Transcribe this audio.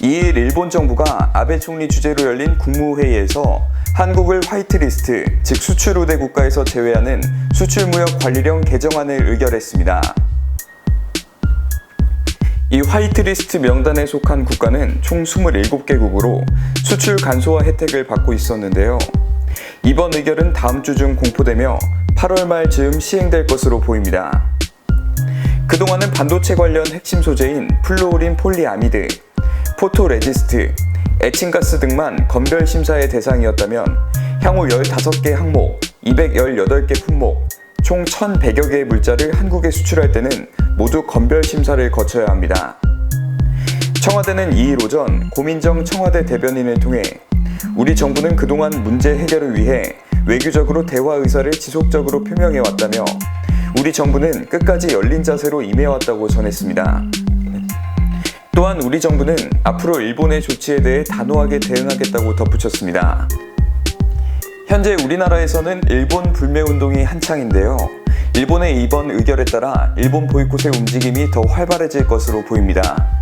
2일 일본 정부가 아베 총리 주재로 열린 국무회의에서 한국을 화이트리스트, 즉 수출 우대 국가에서 제외하는 수출무역 관리령 개정안을 의결했습니다. 이 화이트리스트 명단에 속한 국가는 총 27개국으로 수출 간소화 혜택을 받고 있었는데요. 이번 의결은 다음 주 중 공포되며 8월 말 즈음 시행될 것으로 보입니다. 그동안은 반도체 관련 핵심 소재인 플루오린 폴리아미드, 포토레지스트, 에칭가스 등만 건별 심사의 대상이었다면 향후 15개 항목, 218개 품목, 총 1,100여 개의 물자를 한국에 수출할 때는 모두 건별 심사를 거쳐야 합니다. 청와대는 2일 오전 고민정 청와대 대변인을 통해 우리 정부는 그동안 문제 해결을 위해 외교적으로 대화 의사를 지속적으로 표명해 왔다며 우리 정부는 끝까지 열린 자세로 임해왔다고 전했습니다. 또한 우리 정부는 앞으로 일본의 조치에 대해 단호하게 대응하겠다고 덧붙였습니다. 현재 우리나라에서는 일본 불매 운동이 한창인데요. 일본의 이번 의결에 따라 일본 보이콧의 움직임이 더 활발해질 것으로 보입니다.